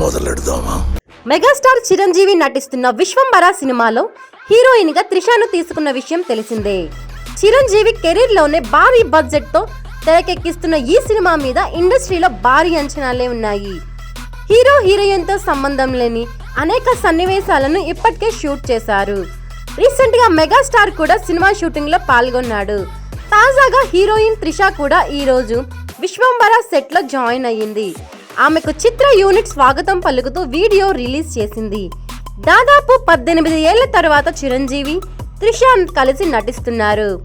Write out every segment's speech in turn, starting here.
మొదలెడదామా? Megastar Chiranjeevi నటిస్తున్న విశ్వంబర సినిమాలో హీరోయిన్గా త్రిషాను తీసుకున్న విషయం తెలిసిందే. చిరంజీవి కెరీర్లోనే భారీ బడ్జెట్తో తెరకెక్కిస్తున్న ఈ సినిమా మీద ఇండస్ట్రీలో భారీ అంచనాలే ఉన్నాయి. హీరో హీరోయిన్తో సంబంధం లేని అనేక సన్నివేశాలను ఇప్పటికే షూట్ చేశారు. రీసెంట్గా మెగాస్టార్ కూడా సినిమా షూటింగ్లో పాల్గొన్నాడు. తాజాగా హీరోయిన్ త్రిష కూడా ఈ రోజు విశ్వంబర సెట్లో జాయిన్ అయ్యింది. ఆమెకు చిత్ర యూనిట్ స్వాగతం పలుకుతూ వీడియో రిలీజ్ చేసింది. దాదాపు పద్దెనిమిది ఏళ్ళ తర్వాత చిరంజీవి త్రిష కలిసి నటిస్తున్నారు.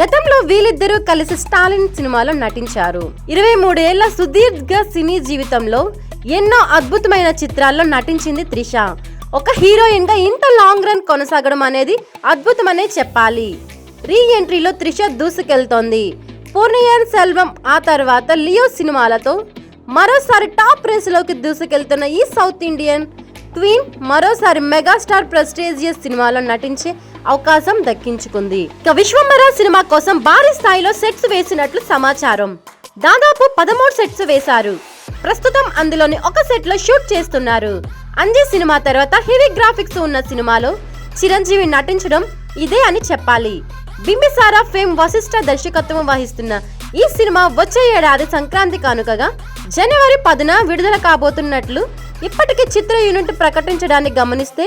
గతంలో వీళ్ళిద్దరూ కలిసి స్టాలిన్ సినిమాలో నటించారు. ఇరవై మూడేళ్ళ సుదీర్ఘ సినీ జీవితంలో ఎన్నో అద్భుతమైన చిత్రాల్లో నటించింది త్రిష. ఒక హీరోయిన్గా ఇంత లాంగ్ రన్ కొనసాగడం అనేది అద్భుతమనే చెప్పాలి. రీ ఎంట్రీలో త్రిష దూసుకెళ్తోంది. పూర్ణియన్ సెల్వం ఆ తర్వాత లియో సినిమాలతో మరోసారి టాప్ రేసులోకి దూసుకెళ్తున్న ఈ సౌత్ ఇండియన్ క్వీన్ మరోసారి మెగాస్టార్ ప్రెస్టేజియస్ సినిమాలో నటించే అవకాశం దక్కించుకుంది. ఇక విశ్వంబర సినిమా కోసం భారీ స్థాయిలో సెట్స్ వేసినట్లు సమాచారం. దాదాపు పదమూడు సెట్స్ వేశారు. ప్రస్తుతం అందులోని ఒక సెట్లో షూట్ చేస్తున్నారు. అంజీ సినిమా తర్వాత హెవీ గ్రాఫిక్స్ ఉన్న సినిమాలో చిరంజీవి నటించడం ఇదే అని చెప్పాలి. బింబిసారా ఫేమ్ వశిష్ఠ దర్శకత్వం వహిస్తున్న ఈ సినిమా వచ్చే ఏడాది సంక్రాంతి కానుకగా జనవరి పదున విడుదల కాబోతున్నట్లు ఇప్పటికే చిత్ర యూనిట్ ప్రకటించడాన్ని గమనిస్తే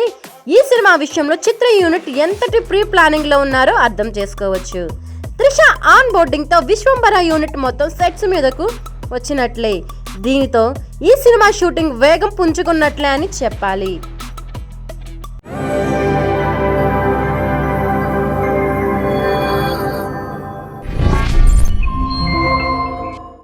ఈ సినిమా విషయంలో చిత్ర యూనిట్ ఎంతటి ప్రీ ప్లానింగ్లో ఉన్నారో అర్థం చేసుకోవచ్చు. త్రిష ఆన్ బోర్డింగ్తో విశ్వంబర యూనిట్ మొత్తం సెట్స్ మీదకు వచ్చినట్లే. దీనితో ఈ సినిమా షూటింగ్ వేగం పుంజుకున్నట్లే అని చెప్పాలి.